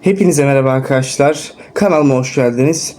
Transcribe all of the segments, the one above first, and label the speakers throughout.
Speaker 1: Hepinize merhaba arkadaşlar. Kanalıma hoş geldiniz.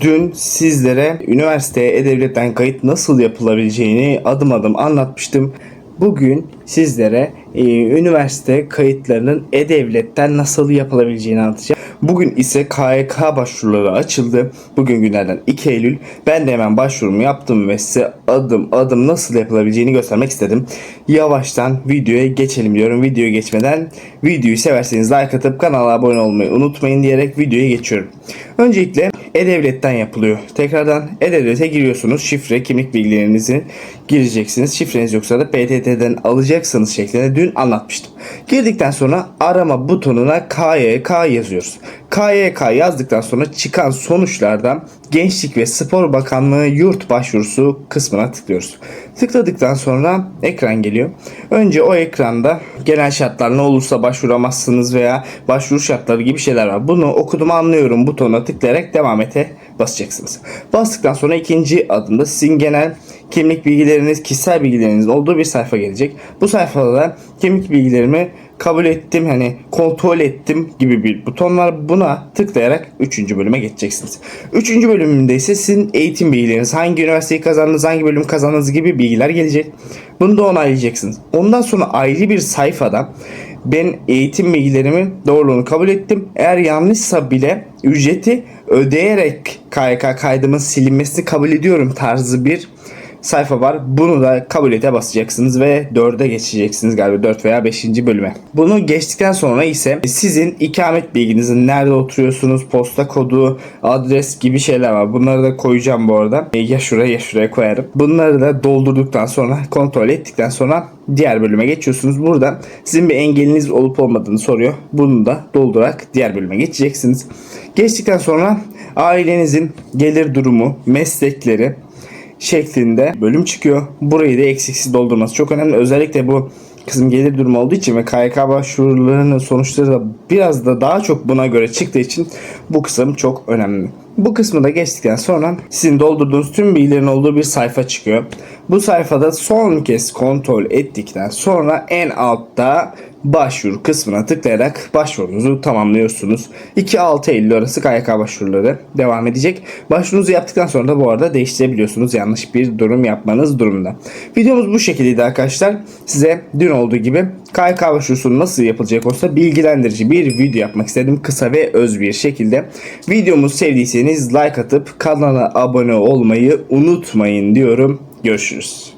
Speaker 1: Dün sizlere üniversiteye E-Devlet'ten kayıt nasıl yapılabileceğini adım adım anlatmıştım. Bugün sizlere e, üniversite kayıtlarının E-Devlet'ten nasıl yapılabileceğini anlatacağım. Bugün ise KYK başvuruları açıldı. Bugün günlerden 2 Eylül. Ben de hemen başvurumu yaptım ve size adım adım nasıl yapılabileceğini göstermek istedim. Yavaştan videoya geçelim diyorum. Videoya geçmeden videoyu severseniz like atıp kanala abone olmayı unutmayın diyerek videoya geçiyorum. Öncelikle E-Devlet'ten yapılıyor. Tekrardan E-Devlet'e giriyorsunuz. Şifre, kimlik bilgilerinizi gireceksiniz. Şifreniz yoksa da PTT'den alacaksınız şeklinde dün anlatmıştım. Girdikten sonra arama butonuna KYK yazıyoruz. KYK yazdıktan sonra çıkan sonuçlardan Gençlik ve Spor Bakanlığı yurt başvurusu kısmına tıklıyoruz. Tıkladıktan sonra ekran geliyor. Önce o ekranda genel şartlar ne olursa başvuramazsınız veya başvuru şartları gibi şeyler var. Bunu okudum anlıyorum butonuna tıklayarak devam ete basacaksınız. Bastıktan sonra ikinci adımda sizin genel kimlik bilgileriniz, kişisel bilgilerinizin olduğu bir sayfa gelecek. Bu sayfada da kimlik bilgilerimi kabul ettim hani kontrol ettim gibi bir buton var. Buna tıklayarak 3. bölüme geçeceksiniz. 3. bölümünde ise sizin eğitim bilgileriniz, hangi üniversiteyi kazandınız, hangi bölüm kazandınız gibi bilgiler gelecek. Bunu da onaylayacaksınız. Ondan sonra ayrı bir sayfada ben eğitim bilgilerimin doğruluğunu kabul ettim. Eğer yanlışsa bile ücreti ödeyerek KYK kaydımın silinmesini kabul ediyorum tarzı bir sayfa var. Bunu da kabul ete basacaksınız ve 4'e geçeceksiniz galiba 4 veya 5. bölüme. Bunu geçtikten sonra ise sizin ikamet bilginizin nerede oturuyorsunuz, posta kodu, adres gibi şeyler var. Bunları da koyacağım bu arada. E, Ya şuraya ya şuraya koyarım. Bunları da doldurduktan sonra kontrol ettikten sonra diğer bölüme geçiyorsunuz. Burada sizin bir engeliniz olup olmadığını soruyor. Bunu da doldurarak diğer bölüme geçeceksiniz. Geçtikten sonra ailenizin gelir durumu, meslekleri, şeklinde bölüm çıkıyor. Burayı da eksiksiz doldurması çok önemli. Özellikle bu kısım gelir durumu olduğu için ve KYK başvurularının sonuçları da biraz da daha çok buna göre çıktığı için bu kısım çok önemli. Bu kısmı da geçtikten sonra sizin doldurduğunuz tüm bilgilerin olduğu bir sayfa çıkıyor. Bu sayfada son kez kontrol ettikten sonra en altta başvuru kısmına tıklayarak başvurunuzu tamamlıyorsunuz. 2-6 Eylül arası KYK başvuruları devam edecek. Başvurunuzu yaptıktan sonra da bu arada değiştirebiliyorsunuz yanlış bir durum yapmanız durumunda. Videomuz bu şekildeydi arkadaşlar. Size dün olduğu gibi KYK başvurusu nasıl yapılacak olsa bilgilendirici bir video yapmak istedim. Kısa ve öz bir şekilde. Videomuzu sevdiyseniz like atıp kanala abone olmayı unutmayın diyorum. Görüşürüz.